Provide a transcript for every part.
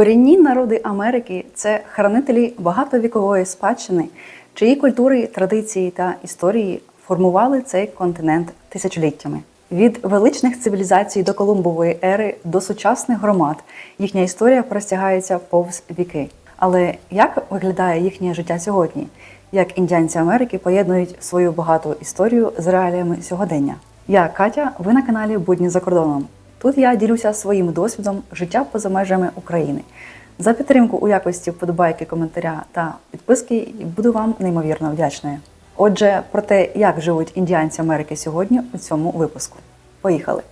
Корінні народи Америки це хранителі багатовікової спадщини, чиї культури, традиції та історії формували цей континент тисячоліттями. Від величних цивілізацій до Колумбової ери до сучасних громад їхня історія простягається повз віки. Але як виглядає їхнє життя сьогодні? Як індіанці Америки поєднують свою багату історію з реаліями сьогодення? Я Катя, ви на каналі Будні за кордоном. Тут я ділюся своїм досвідом життя поза межами України. За підтримку у якості вподобайки, коментаря та підписки буду вам неймовірно вдячною. Отже, про те, як живуть індіанці Америки сьогодні у цьому випуску. Поїхали!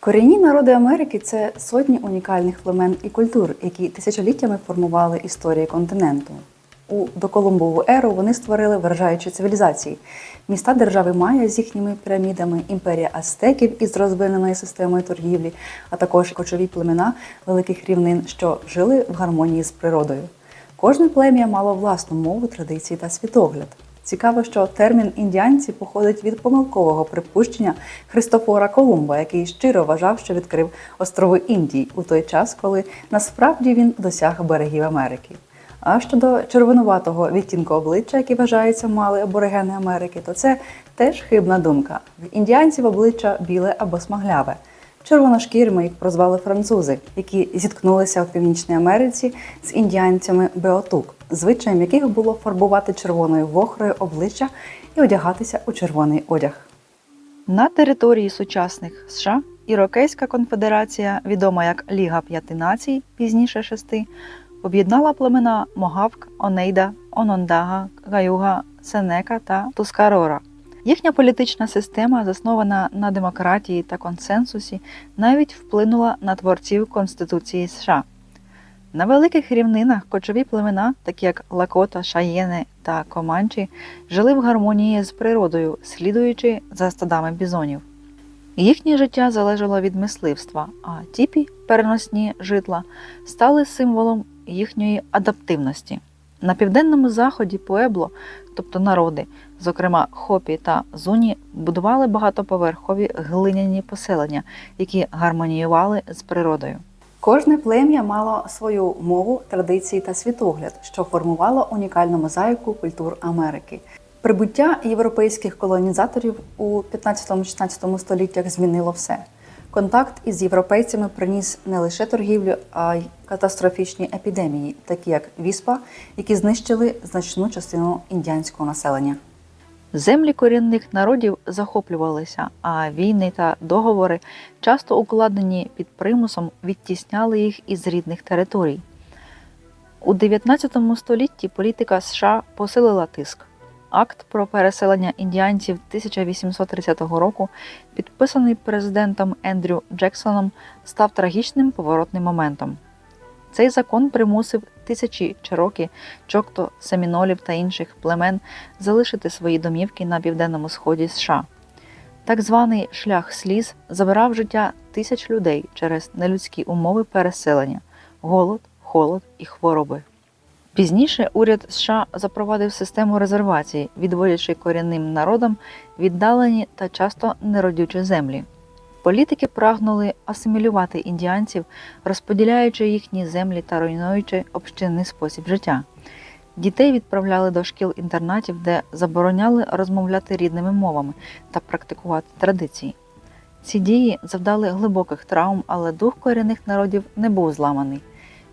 Корінні народи Америки це сотні унікальних племен і культур, які тисячоліттями формували історію континенту. У доколумбову еру вони створили вражаючі цивілізації, міста держави Майя з їхніми пірамідами, імперія ацтеків із розвиненою системою торгівлі, а також кочові племена великих рівнин, що жили в гармонії з природою. Кожне плем'я мало власну мову, традиції та світогляд. Цікаво, що термін індіанці походить від помилкового припущення Христофора Колумба, який щиро вважав, що відкрив острови Індії у той час, коли насправді він досяг берегів Америки. А щодо червонуватого відтінку обличчя, який вважається мали аборигени Америки, то це теж хибна думка. В індіанців обличчя біле або смагляве. Червоношкірими їх прозвали французи, які зіткнулися в Північній Америці з індіанцями Беотук, звичаєм яких було фарбувати червоною вохрою обличчя і одягатися у червоний одяг. На території сучасних США Ірокейська конфедерація, відома як Ліга П'яти Націй, пізніше шести, об'єднала племена Могавк, Онейда, Онондага, Гаюга, Сенека та Тускарора. Їхня політична система, заснована на демократії та консенсусі, навіть вплинула на творців Конституції США. На великих рівнинах кочові племена, такі як Лакота, Шаєни та Команчі, жили в гармонії з природою, слідуючи за стадами бізонів. Їхнє життя залежало від мисливства, а тіпі, переносні житла, стали символом їхньої адаптивності. На південному заході Пуебло, тобто народи, зокрема Хопі та Зуні, будували багатоповерхові глиняні поселення, які гармоніювали з природою. Кожне плем'я мало свою мову, традиції та світогляд, що формувало унікальну мозаїку культур Америки. Прибуття європейських колонізаторів у 15-16 століттях змінило все. Контакт із європейцями приніс не лише торгівлю, а й катастрофічні епідемії, такі як віспа, які знищили значну частину індіанського населення. Землі корінних народів захоплювалися, а війни та договори, часто укладені під примусом, відтісняли їх із рідних територій. У 19 столітті політика США посилила тиск. Акт про переселення індіанців 1830 року, підписаний президентом Ендрю Джексоном, став трагічним поворотним моментом. Цей закон примусив тисячі черокі, чокто, семінолів та інших племен залишити свої домівки на південному сході США. Так званий шлях сліз забирав життя тисяч людей через нелюдські умови переселення, голод, холод і хвороби. Пізніше уряд США запровадив систему резервацій, відводячи корінним народам віддалені та часто неродючі землі. Політики прагнули асимілювати індіанців, розподіляючи їхні землі та руйнуючи общинний спосіб життя. Дітей відправляли до шкіл-інтернатів, де забороняли розмовляти рідними мовами та практикувати традиції. Ці дії завдали глибоких травм, але дух корінних народів не був зламаний.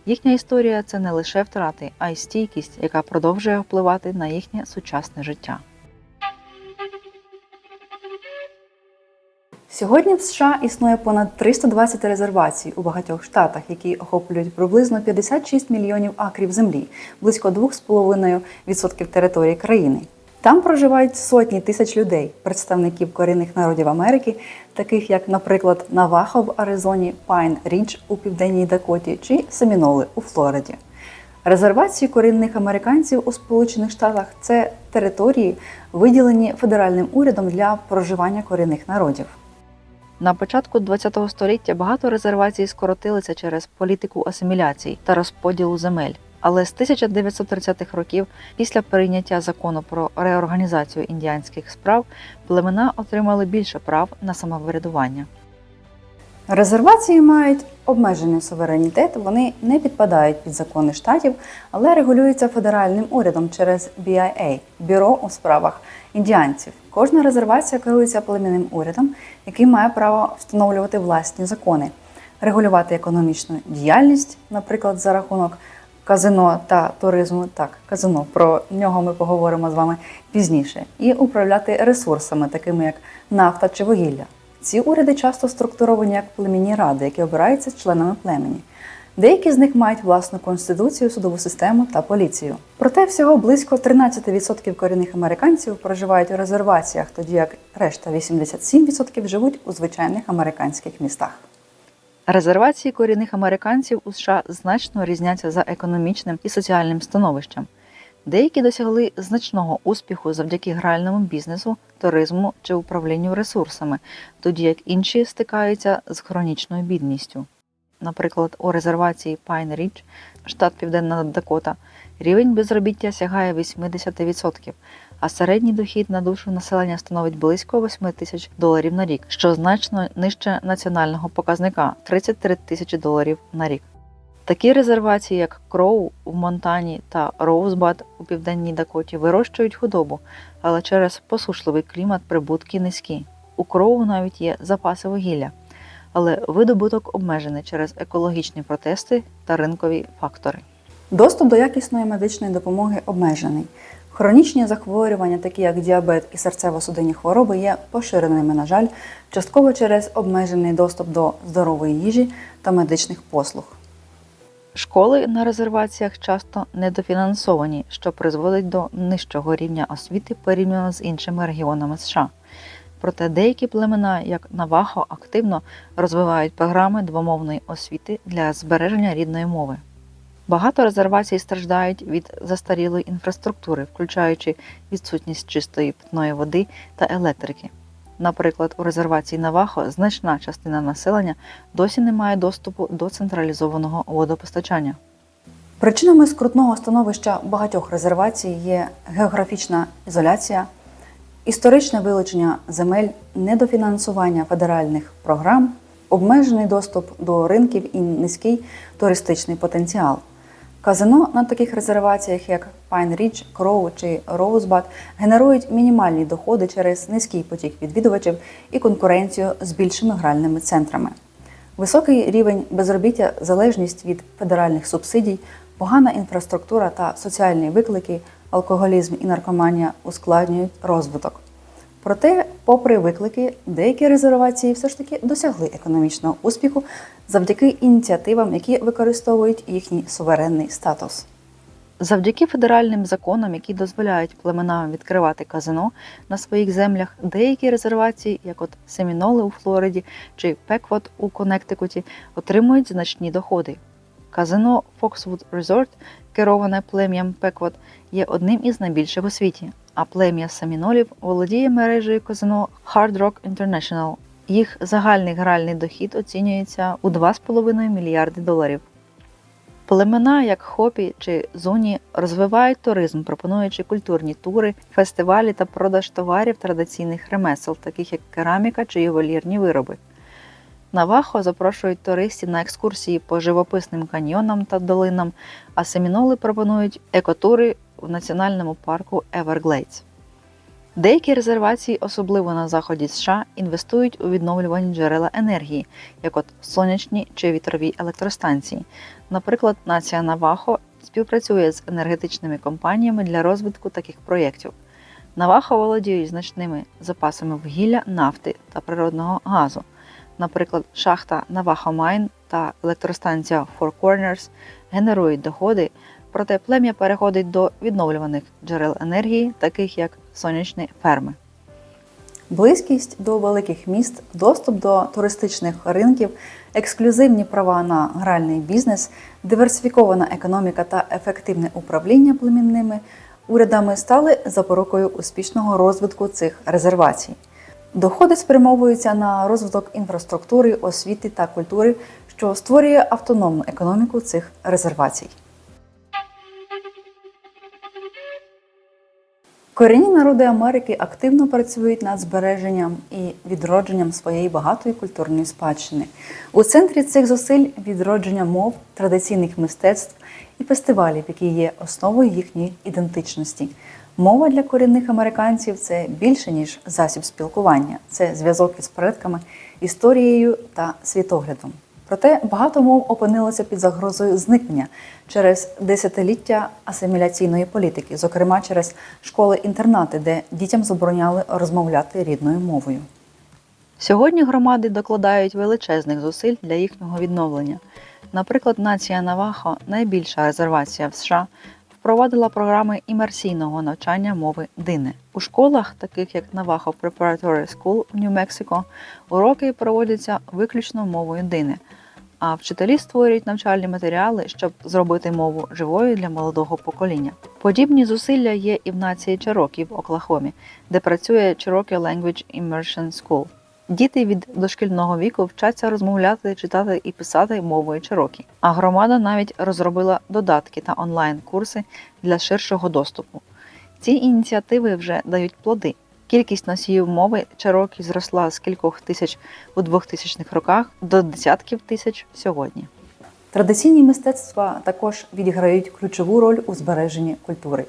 Їхня історія це не лише втрати, а й стійкість, яка продовжує впливати на їхнє сучасне життя. Сьогодні в США існує понад 320 резервацій у багатьох штатах, які охоплюють приблизно 56 мільйонів акрів землі, близько 2,5% території країни. Там проживають сотні тисяч людей, представників корінних народів Америки, таких як, наприклад, Навахо в Аризоні, Пайн Рідж у південній Дакоті чи Семіноли у Флориді. Резервації корінних американців у Сполучених Штатах це території, виділені федеральним урядом для проживання корінних народів. На початку ХХ століття багато резервацій скоротилися через політику асиміляції та розподілу земель. Але з 1930-х років, після прийняття закону про реорганізацію індіанських справ, племена отримали більше прав на самоврядування. Резервації мають обмежений суверенітет, вони не підпадають під закони штатів, але регулюються федеральним урядом через BIA – Бюро у справах індіанців. Кожна резервація керується племінним урядом, який має право встановлювати власні закони, регулювати економічну діяльність, наприклад, за рахунок казино та туризму. Так, казино про нього ми поговоримо з вами пізніше, і управляти ресурсами, такими як нафта чи вугілля. Ці уряди часто структуровані як племінні ради, які обираються членами племені. Деякі з них мають власну конституцію, судову систему та поліцію. Проте всього близько 13% корінних американців проживають у резерваціях, тоді як решта 87% живуть у звичайних американських містах. Резервації корінних американців у США значно різняться за економічним і соціальним становищем. Деякі досягли значного успіху завдяки гральному бізнесу, туризму чи управлінню ресурсами, тоді як інші стикаються з хронічною бідністю. Наприклад, у резервації Pine Ridge, штат Південна Дакота, рівень безробіття сягає 80%, а середній дохід на душу населення становить близько 8 тисяч доларів на рік, що значно нижче національного показника 33 тисячі доларів на рік. Такі резервації, як Кроу в Монтані та Роузбад у південній Дакоті, вирощують худобу, але через посушливий клімат прибутки низькі. У Кроу навіть є запаси вугілля, але видобуток обмежений через екологічні протести та ринкові фактори. Доступ до якісної медичної допомоги обмежений. Хронічні захворювання, такі як діабет і серцево-судинні хвороби, є поширеними, на жаль, частково через обмежений доступ до здорової їжі та медичних послуг. Школи на резерваціях часто недофінансовані, що призводить до нижчого рівня освіти порівняно з іншими регіонами США. Проте деякі племена, як Навахо, активно розвивають програми двомовної освіти для збереження рідної мови. Багато резервацій страждають від застарілої інфраструктури, включаючи відсутність чистої питної води та електрики. Наприклад, у резервації Навахо значна частина населення досі не має доступу до централізованого водопостачання. Причинами скрутного становища багатьох резервацій є географічна ізоляція, історичне вилучення земель, недофінансування федеральних програм, обмежений доступ до ринків і низький туристичний потенціал. Казино на таких резерваціях, як Pine Ridge, Crow чи Rosebud, генерують мінімальні доходи через низький потік відвідувачів і конкуренцію з більшими гральними центрами. Високий рівень безробіття, залежність від федеральних субсидій, погана інфраструктура та соціальні виклики, алкоголізм і наркоманія ускладнюють розвиток. Проте, попри виклики, деякі резервації все ж таки досягли економічного успіху завдяки ініціативам, які використовують їхній суверенний статус. Завдяки федеральним законам, які дозволяють племенам відкривати казино на своїх землях, деякі резервації, як от Семіноли у Флориді чи Пеквот у Коннектикуті, отримують значні доходи. Казино Foxwood Resort, кероване плем'ям Пеквот, є одним із найбільших у світі, а плем'я Семінолів володіє мережею казино Hard Rock International. Їх загальний гральний дохід оцінюється у 2,5 мільярди доларів. Племена, як Хопі чи Зуні, розвивають туризм, пропонуючи культурні тури, фестивалі та продаж товарів традиційних ремесел, таких як кераміка чи ювелірні вироби. Навахо запрошують туристів на екскурсії по живописним каньйонам та долинам, а семіноли пропонують екотури в національному парку Everglades. Деякі резервації, особливо на заході США, інвестують у відновлювані джерела енергії, як от сонячні чи вітрові електростанції. Наприклад, нація Навахо співпрацює з енергетичними компаніями для розвитку таких проєктів. Навахо володіють значними запасами вугілля, нафти та природного газу. Наприклад, шахта Navajo Mine та електростанція Four Corners генерують доходи, проте плем'я переходить до відновлюваних джерел енергії, таких як сонячні ферми. Близькість до великих міст, доступ до туристичних ринків, ексклюзивні права на гральний бізнес, диверсифікована економіка та ефективне управління племінними урядами стали запорукою успішного розвитку цих резервацій. Доходи спрямовуються на розвиток інфраструктури, освіти та культури, що створює автономну економіку цих резервацій. Корінні народи Америки активно працюють над збереженням і відродженням своєї багатої культурної спадщини. У центрі цих зусиль відродження мов, традиційних мистецтв і фестивалів, які є основою їхньої ідентичності. Мова для корінних американців це більше ніж засіб спілкування, це зв'язок із предками, історією та світоглядом. Проте багато мов опинилося під загрозою зникнення через десятиліття асиміляційної політики, зокрема через школи-інтернати, де дітям забороняли розмовляти рідною мовою. Сьогодні громади докладають величезних зусиль для їхнього відновлення. Наприклад, нація Навахо, найбільша резервація в США, впровадила програми імерсійного навчання мови дини. У школах, таких як Navajo Preparatory School в Нью-Мексико, уроки проводяться виключно мовою дини, а вчителі створюють навчальні матеріали, щоб зробити мову живою для молодого покоління. Подібні зусилля є і в нації Чирокі в Оклахомі, де працює Cherokee Language Immersion School. Діти від дошкільного віку вчаться розмовляти, читати і писати мовою Чирокі. А громада навіть розробила додатки та онлайн-курси для ширшого доступу. Ці ініціативи вже дають плоди. Кількість носіїв мови Чирокі зросла з кількох тисяч у 2000-х роках до десятків тисяч сьогодні. Традиційні мистецтва також відіграють ключову роль у збереженні культури.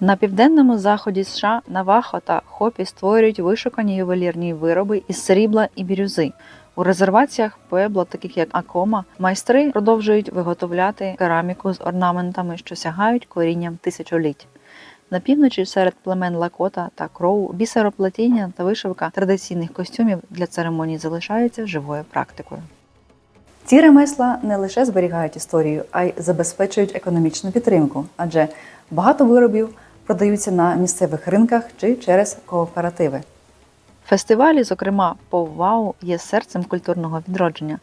На південному заході США Навахо та Хопі створюють вишукані ювелірні вироби із срібла і бірюзи. У резерваціях Пуебло, таких як Акома, майстри продовжують виготовляти кераміку з орнаментами, що сягають корінням тисячоліть. На півночі серед племен Лакота та Кроу бісероплетіння та вишивка традиційних костюмів для церемоній залишаються живою практикою. Ці ремесла не лише зберігають історію, а й забезпечують економічну підтримку, адже багато виробів продаються на місцевих ринках чи через кооперативи. Фестивалі, зокрема Поввау, є серцем культурного відродження.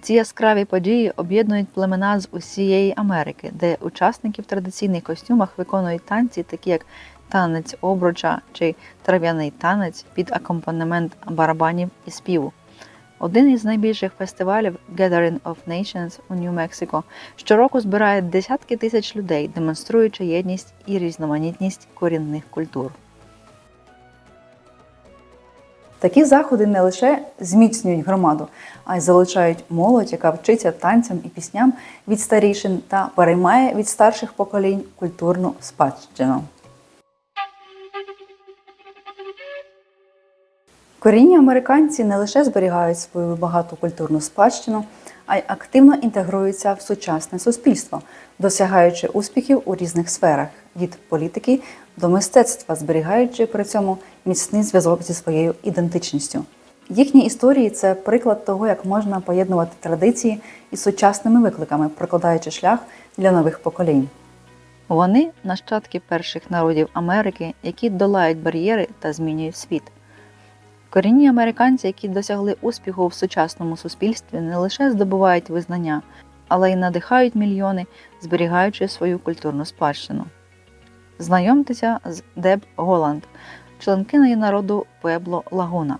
Ці яскраві події об'єднують племена з усієї Америки, де учасники в традиційних костюмах виконують танці, такі як танець обруча чи трав'яний танець під акомпанемент барабанів і співу. Один із найбільших фестивалів Gathering of Nations у Нью-Мексико щороку збирає десятки тисяч людей, демонструючи єдність і різноманітність корінних культур. Такі заходи не лише зміцнюють громаду, а й залучають молодь, яка вчиться танцям і пісням від старішин та переймає від старших поколінь культурну спадщину. Корінні американці не лише зберігають свою багату культурну спадщину, а й активно інтегруються в сучасне суспільство, досягаючи успіхів у різних сферах від політики до мистецтва, зберігаючи при цьому міцний зв'язок зі своєю ідентичністю. Їхні історії це приклад того, як можна поєднувати традиції із сучасними викликами, прокладаючи шлях для нових поколінь. Вони нащадки перших народів Америки, які долають бар'єри та змінюють світ. Корінні американці, які досягли успіху в сучасному суспільстві, не лише здобувають визнання, але й надихають мільйони, зберігаючи свою культурну спадщину. Знайомтеся з Деб Голланд, членкиною народу Пуебло Лагуна.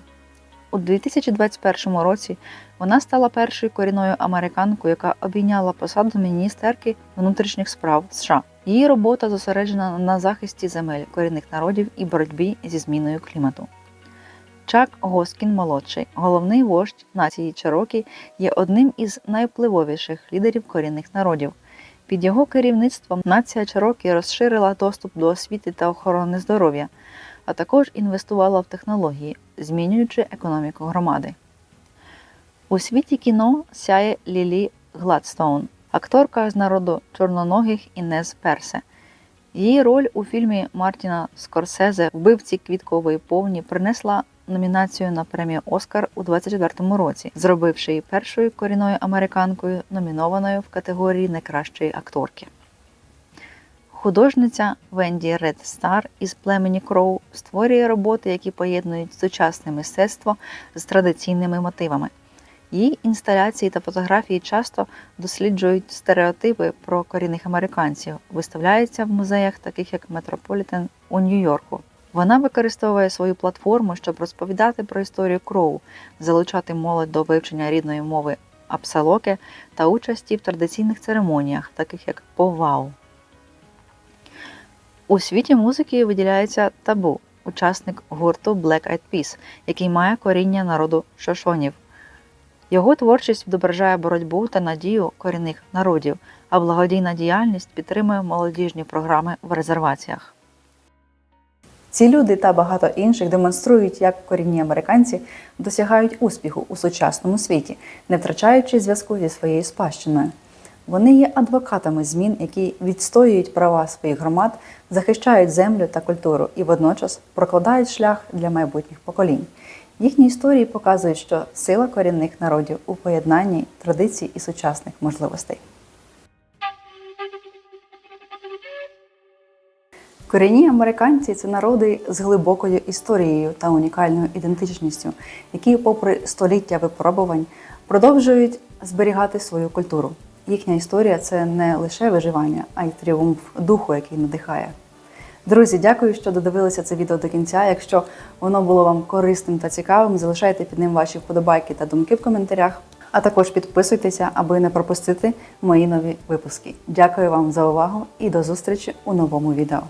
У 2021 році вона стала першою корінною американкою, яка обійняла посаду міністерки внутрішніх справ США. Її робота зосереджена на захисті земель корінних народів і боротьбі зі зміною клімату. Чак Госкін молодший, головний вождь нації Чирокі, є одним із найвпливовіших лідерів корінних народів. Під його керівництвом нація Чирокі розширила доступ до освіти та охорони здоров'я, а також інвестувала в технології, змінюючи економіку громади. У світі кіно сяє Лілі Гладстоун, акторка з народу чорноногих Інез Персе. Її роль у фільмі Мартіна Скорсезе Вбивці квіткової повні принесла номінацію на премію Оскар у 2024 році, зробивши її першою корінною американкою, номінованою в категорії найкращої акторки. Художниця Венді Ред Стар із племені Кроу створює роботи, які поєднують сучасне мистецтво з традиційними мотивами. Її інсталяції та фотографії часто досліджують стереотипи про корінних американців, виставляються в музеях, таких як Метрополітен у Нью-Йорку. Вона використовує свою платформу, щоб розповідати про історію Кроу, залучати молодь до вивчення рідної мови Апсалоке та участі в традиційних церемоніях, таких як Повау. У світі музики виділяється табу, учасник гурту Black Eyed Peas, який має коріння народу шошонів. Його творчість відображає боротьбу та надію корінних народів, а благодійна діяльність підтримує молодіжні програми в резерваціях. Ці люди та багато інших демонструють, як корінні американці досягають успіху у сучасному світі, не втрачаючи зв'язку зі своєю спадщиною. Вони є адвокатами змін, які відстоюють права своїх громад, захищають землю та культуру і водночас прокладають шлях для майбутніх поколінь. Їхні історії показують, що сила корінних народів у поєднанні традицій і сучасних можливостей. Корінні американці це народи з глибокою історією та унікальною ідентичністю, які, попри століття випробувань, продовжують зберігати свою культуру. Їхня історія це не лише виживання, а й тріумф духу, який надихає. Друзі, дякую, що додивилися це відео до кінця. Якщо воно було вам корисним та цікавим, залишайте під ним ваші вподобайки та думки в коментарях. А також підписуйтеся, аби не пропустити мої нові випуски. Дякую вам за увагу і до зустрічі у новому відео.